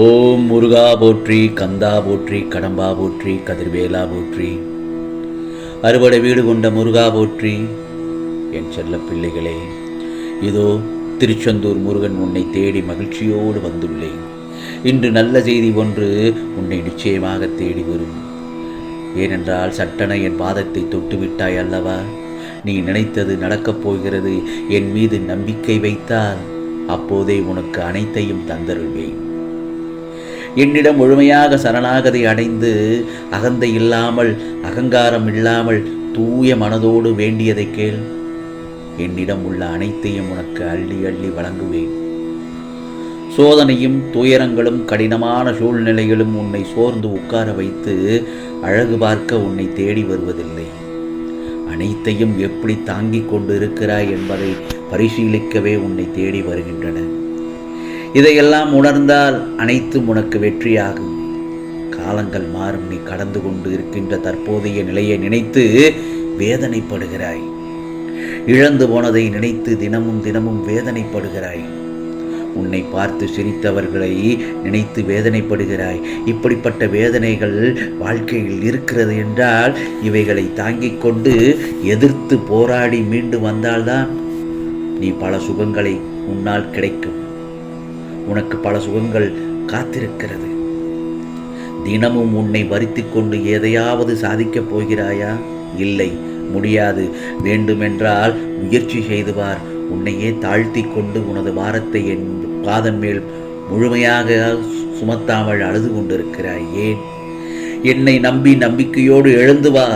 ஓம் முருகா போற்றி கந்தா போற்றி கடம்பா போற்றி கதிர்வேலா போற்றி. அறுபடை வீடு கொண்ட முருகா போற்றி. என் செல்ல பிள்ளைகளே இதோ திருச்செந்தூர் முருகன் உன்னை தேடி மகிழ்ச்சியோடு வந்துள்ளேன். இன்று நல்ல செய்தி ஒன்று உன்னை நிச்சயமாக தேடி வரும். ஏனென்றால் சட்டென என் பாதத்தை தொட்டுவிட்டாய் அல்லவா? நீ நினைத்தது நடக்கப் போகிறது என் மீது நம்பிக்கை வைத்தால் அப்போதே உனக்கு அனைத்தையும் தந்தருள்வேன். என்னிடம் முழுமையாக சரணாகதி அடைந்து அகந்தை இல்லாமல் அகங்காரம் இல்லாமல் தூய மனதோடு வேண்டியதை கேள். என்னிடம் உள்ள அனைத்தையும் உனக்கு அள்ளி அள்ளி வழங்குவேன். சோதனையும் துயரங்களும் கடினமான சூழ்நிலைகளும் உன்னை சோர்ந்து உட்கார வைத்து அழகு பார்க்க உன்னை தேடி வருவதில்லை. அனைத்தையும் எப்படி தாங்கிக் கொண்டு இருக்கிறாய் என்பதை பரிசீலிக்கவே உன்னை தேடி வருகின்றன. இதையெல்லாம் உணர்ந்தால் அனைத்தும் உனக்கு வெற்றியாகும். காலங்கள் மாறும் நீ கடந்து கொண்டு இருக்கின்ற தற்போதைய நிலையை நினைத்து வேதனைப்படுகிறாய். இழந்து போனதை நினைத்து தினமும் தினமும் வேதனைப்படுகிறாய். உன்னை பார்த்து சிரித்தவர்களை நினைத்து வேதனைப்படுகிறாய். இப்படிப்பட்ட வேதனைகள் வாழ்க்கையில் இருக்கிறது என்றால் இவைகளை தாங்கிக் கொண்டு எதிர்த்து போராடி மீண்டு வந்தால்தான் நீ பல சுகங்களை உன்னால் கிடைக்கும். உனக்கு பல சுகங்கள் காத்திருக்கிறது. தினமும் உன்னை வருத்தி கொண்டு எதையாவது சாதிக்கப் போகிறாயா? இல்லை முடியாது. வேண்டுமென்றால் முயற்சி செய்துவார் உன்னையே தாழ்த்தி கொண்டு உனது பாரத்தை என் பாதம் மேல் முழுமையாக சுமத்தாமல் அழுது கொண்டிருக்கிறாய். ஏன்? என்னை நம்பி நம்பிக்கையோடு எழுந்து வா.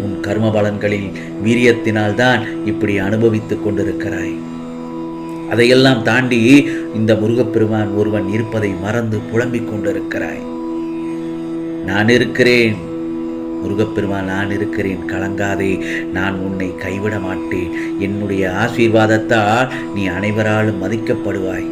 உன் கர்ம பலன்களில் வீரியத்தினால்தான் இப்படி அனுபவித்துக் கொண்டிருக்கிறாய். அதையெல்லாம் தாண்டி இந்த முருகப்பெருமான் ஒருவன் இருப்பதை மறந்து புலம்பிக் கொண்டிருக்கிறாய். நான் இருக்கிறேன். முருகப்பெருமான் நான் இருக்கிறேன். கலங்காதே. நான் உன்னை கைவிட மாட்டேன். என்னுடைய ஆசீர்வாதத்தால் நீ அனைவராலும் மதிக்கப்படுவாய்.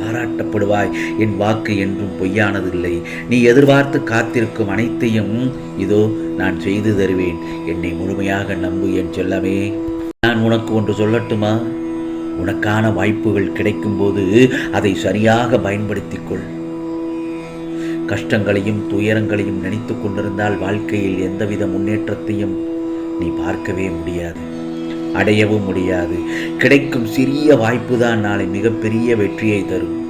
பாராட்டப்படுவாய். என் வாக்கு என்றும் பொய்யானதில்லை. நீ எதிர்பார்த்து காத்திருக்கும் அனைத்தையும் இதோ நான் செய்து தருவேன். என்னை முழுமையாக நம்பு என் செல்லமே. நான் உனக்கு ஒன்று சொல்லட்டுமா? உனக்கான வாய்ப்புகள் கிடைக்கும்போது அதை சரியாக பயன்படுத்திக் கொள் கஷ்டங்களையும் துயரங்களையும் நினைத்து கொண்டிருந்தால் வாழ்க்கையில் எந்தவித முன்னேற்றத்தையும் நீ பார்க்கவே முடியாது. அடையவும் முடியாது. கிடைக்கும் சிறிய வாய்ப்பு தான் நாளை மிகப்பெரிய வெற்றியை தரும்.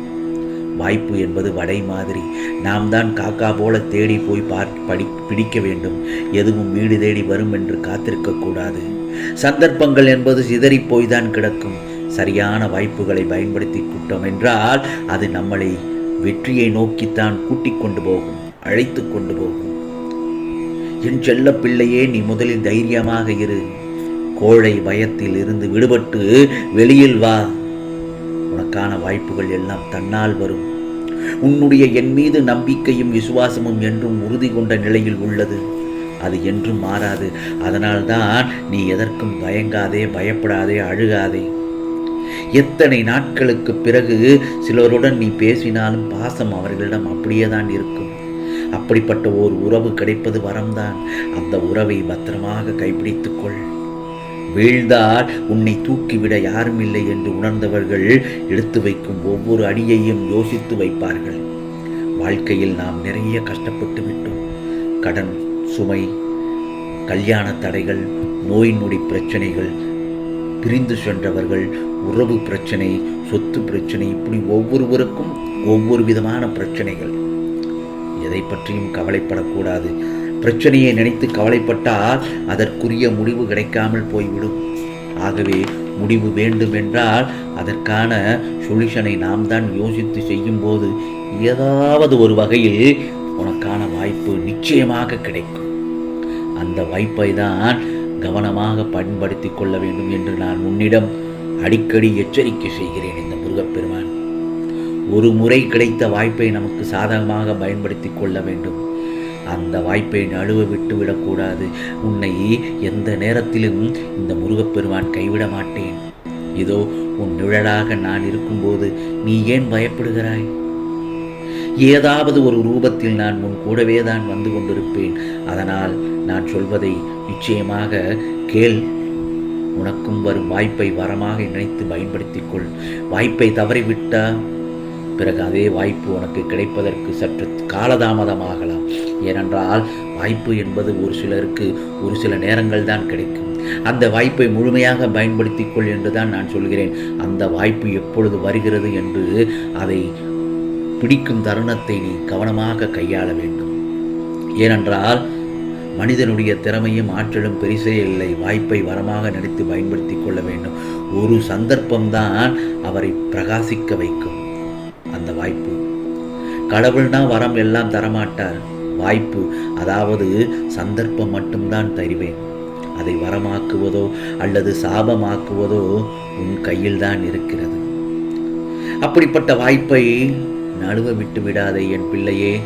வாய்ப்பு என்பது வடை மாதிரி. நாம் தான் காக்கா போல தேடி போய் பார் படி பிடிக்க வேண்டும். எதுவும் வீடு தேடி வரும் என்று காத்திருக்க கூடாது. சந்தர்ப்பங்கள் என்பது சிதறி போய்தான் கிடக்கும். சரியான வாய்ப்புகளை பயன்படுத்தி கூட்டம் என்றால் அது நம்மளை வெற்றியை நோக்கித்தான் கூட்டிக் கொண்டு போகும் அழைத்து கொண்டு போகும். என் செல்ல பிள்ளையே நீ முதலில் தைரியமாக இரு. கோழை பயத்தில் இருந்து விடுபட்டு வெளியில் வா. உனக்கான வாய்ப்புகள் எல்லாம் தன்னால் வரும். உன்னுடைய என் மீது நம்பிக்கையும் விசுவாசமும் என்றும் உறுதி கொண்ட நிலையில் உள்ளது. அது என்றும் மாறாது. அதனால்தான் நீ எதற்கும் பயங்காதே பயப்படாதே அழுகாதே. எத்தனை நாட்களுக்கு பிறகு சிலருடன் நீ பேசினாலும் பாசம் அவர்களிடம் அப்படியே தான் இருக்கும். அப்படிப்பட்ட ஓர் உறவு கிடைப்பது வரம்தான். அந்த உறவை பத்திரமாக கைப்பிடித்துக்கொள் வீழ்ந்தால் உன்னை தூக்கிவிட யாரும் இல்லை என்று உணர்ந்தவர்கள் எடுத்து வைக்கும் ஒவ்வொரு அடியையும் யோசித்து வைப்பார்கள். வாழ்க்கையில் நாம் நிறைய கஷ்டப்பட்டு விட்டோம். கடன் சுமை கல்யாண தடைகள் நோய் நொடி பிரச்சனைகள் பிரிந்து சென்றவர்கள் உறவு பிரச்சனை சொத்து பிரச்சனை இப்படி ஒவ்வொருவருக்கும் ஒவ்வொரு விதமான பிரச்சனைகள். எதை பற்றியும் கவலைப்படக்கூடாது. பிரச்சனையை நினைத்து கவலைப்பட்டால் அதற்குரிய முடிவு கிடைக்காமல் போய்விடும். ஆகவே முடிவு வேண்டும் என்றால் அதற்கான சொல்யூஷனை நாம் தான் யோசித்து செய்யும்போது ஏதாவது ஒரு வகையில் உனக்கான வாய்ப்பு நிச்சயமாக கிடைக்கும். அந்த வாய்ப்பை தான் கவனமாக பயன்படுத்தி கொள்ள வேண்டும் என்று நான் உன்னிடம் அடிக்கடி எச்சரிக்கை செய்கிறேன் இந்த முருகப்பெருமான். ஒரு முறை கிடைத்த வாய்ப்பை நமக்கு சாதகமாக பயன்படுத்தி கொள்ள வேண்டும். அந்த வாய்ப்பை நழுவ விட்டு விடக்கூடாது. உன்னை எந்த நேரத்திலும் இந்த முருகப்பெருமான் கைவிட மாட்டேன். இதோ உன் நிழலாக நான் இருக்கும்போது நீ ஏன் பயப்படுகிறாய்? ஏதாவது ஒரு ரூபத்தில் நான் உன் கூடவே தான் வந்து கொண்டிருப்பேன். அதனால் நான் சொல்வதை நிச்சயமாக கேள். உனக்கும் வரும் வாய்ப்பை வரமாக நினைத்து பயன்படுத்திக் கொள். வாய்ப்பை தவறிவிட்டால் பிறகு அதே வாய்ப்பு உனக்கு கிடைப்பதற்கு சற்று காலதாமதமாகலாம். ஏனென்றால் வாய்ப்பு என்பது ஒரு சிலருக்கு ஒரு சில நேரங்கள் தான் கிடைக்கும். அந்த வாய்ப்பை முழுமையாக பயன்படுத்திக் கொள் என்று தான் நான் சொல்கிறேன். அந்த வாய்ப்பு எப்பொழுது வருகிறது என்று அதை பிடிக்கும் தருணத்தை நீ கவனமாக கையாள வேண்டும். ஏனென்றால் மனிதனுடைய திறமையும் ஆற்றலும் பெரிசே இல்லை. வாய்ப்பை வரமாக நினைத்து பயன்படுத்தி கொள்ள வேண்டும். ஒரு சந்தர்ப்பம்தான் அவரை பிரகாசிக்க வைக்கும். அந்த வாய்ப்பு. கடவுள்னா வரம் எல்லாம் தரமாட்டார். வாய்ப்பு. அதாவது சந்தர்ப்பம் மட்டும்தான் தருவேன். அதை வரமாக்குவதோ அல்லது சாபமாக்குவதோ உன் கையில் தான் இருக்கிறது. அப்படிப்பட்ட வாய்ப்பை நழுவ விட்டு விடாதே என் பிள்ளையே.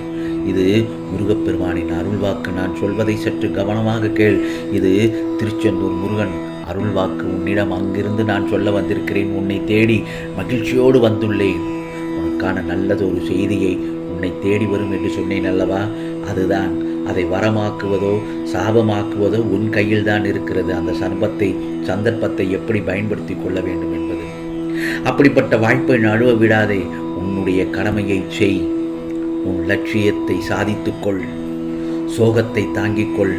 இது முருகப்பெருமானின் அருள்வாக்கு. நான் சொல்வதை சற்று கவனமாக கேள். இது திருச்செந்தூர் முருகன் அருள்வாக்கு. உன்னிடம் அங்கிருந்து நான் சொல்ல வந்திருக்கிறேன். உன்னை தேடி மகிழ்ச்சியோடு வந்துள்ளேன். உனக்கான நல்லதொரு செய்தியை உன்னை தேடி வரும் என்று சொன்னேன் அல்லவா? அதுதான். அதை வரமாக்குவதோ சாபமாக்குவதோ உன் கையில் தான் இருக்கிறது. அந்த சர்பத்தை சந்தர்ப்பத்தை எப்படி பயன்படுத்தி கொள்ள வேண்டும் என்பது. அப்படிப்பட்ட வாய்ப்பை நழுவ விடாதே. உன்னுடைய கடமையை செய். உன் லட்சியத்தை சாதித்துக்கொள் சோகத்தை தாங்கிக்கொள்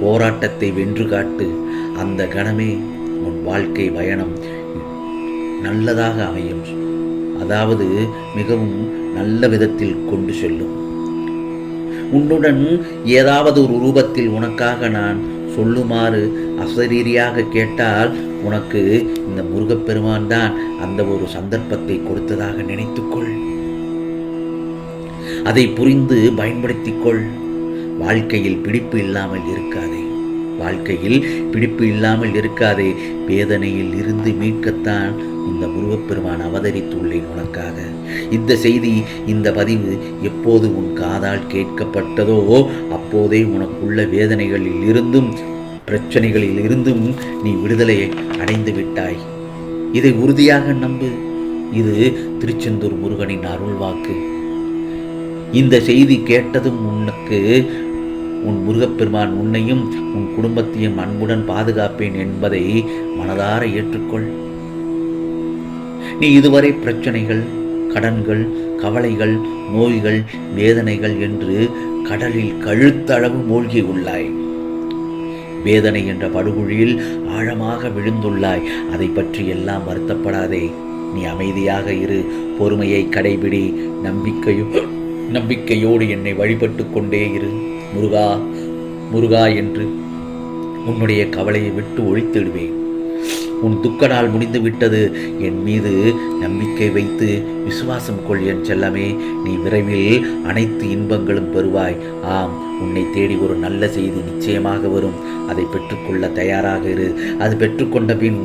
போராட்டத்தை வென்று காட்டு. அந்த கணமே உன் வாழ்க்கை பயணம். நல்லதாக அமையும். அதாவது மிகவும் நல்ல விதத்தில் கொண்டு செல்லும். உன்னுடன் ஏதாவது ஒரு ரூபத்தில் உனக்காக நான் சொல்லுமாறு அசரீரியாக கேட்டால் உனக்கு இந்த முருகப்பெருமான் தான் அந்த ஒரு சந்தர்ப்பத்தை கொடுத்ததாக நினைத்துக்கொள் அதை புரிந்து பயன்படுத்திக் கொள் வாழ்க்கையில் பிடிப்பு இல்லாமல் இருக்காதே. வாழ்க்கையில் பிடிப்பு இல்லாமல் இருக்காதே. வேதனையில் இருந்து மீட்கத்தான் இந்த முருகப்பெருமான் அவதரித்துள்ளேன் உனக்காக. இந்த செய்தி இந்த பதிவு எப்போது உன் காதால் கேட்கப்பட்டதோ அப்போதே உனக்குள்ள வேதனைகளில் இருந்தும் பிரச்சனைகளில் இருந்தும் நீ விடுதலையை அடைந்து விட்டாய். இதை உறுதியாக நம்பு. இது திருச்செந்தூர் முருகனின் அருள்வாக்கு. இந்த செய்தி கேட்டதும் உனக்கு உன் முருகப்பெருமான் உன்னையும் உன் குடும்பத்தையும் அன்புடன் பாதுகாப்பேன் என்பதை மனதார ஏற்றுக்கொள். நீ இதுவரை பிரச்சனைகள் கடன்கள் கவலைகள் நோய்கள் வேதனைகள் என்று கடலில் கழுத்தளவு மூழ்கி உள்ளாய். வேதனை என்ற படுகுழியில் ஆழமாக விழுந்துள்ளாய். அதை பற்றி எல்லாம் வருத்தப்படாதே. நீ அமைதியாக இரு. பொறுமையை கடைபிடி. நம்பிக்கையும் நம்பிக்கையோடு என்னை வழிபட்டு கொண்டே இரு முருகா முருகா என்று உன்னுடைய கவலையை விட்டு ஒழித்திடுவேன் உன் துக்க நாள் முடிந்து விட்டது என் மீது நம்பிக்கை வைத்து விசுவாசம் கொள் என் செல்லமே. நீ விரைவில் அனைத்து இன்பங்களும் பெறுவாய். ஆம் உன்னை தேடி ஒரு நல்ல செய்தி நிச்சயமாக வரும். அதை பெற்றுக்கொள்ள தயாராக இரு. அது பெற்றுக்கொண்ட பின்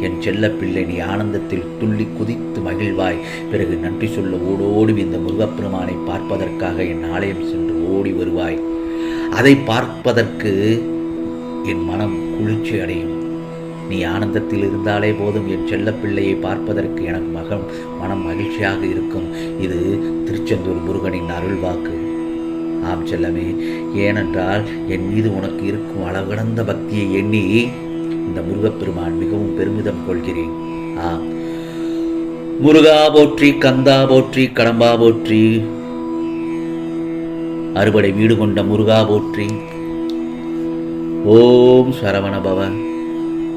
என் செல்ல பிள்ளை நீ ஆனந்தத்தில் துள்ளி குதித்து மகிழ்வாய். பிறகு நன்றி சொல்ல ஓடோடி இந்த முருகப்பெருமானை பார்ப்பதற்காக என் ஆலயம் சென்று ஓடி வருவாய். அதை பார்ப்பதற்கு என் மனம் குளிர்ச்சி அடையும் நீ ஆனந்தத்தில் இருந்தாலே போதும். என் செல்ல பிள்ளையை பார்ப்பதற்கு எனக்கு மகம் மனம் மகிழ்ச்சியாக இருக்கும். இது திருச்செந்தூர் முருகனின் அருள்வாக்கு ஆம் செல்லமே ஏனென்றால் என் மீது உனக்கு இருக்கும் அளவிடந்த பக்தியை எண்ணி இந்த முருகப்பெருமான் மிகவும் பெருமிதம் கொள்கிறேன். ஆம். முருகா போற்றி கந்தா போற்றி கடம்பா போற்றி. அறுபடை வீடு கொண்ட முருகா போற்றி. ஓம் சரவண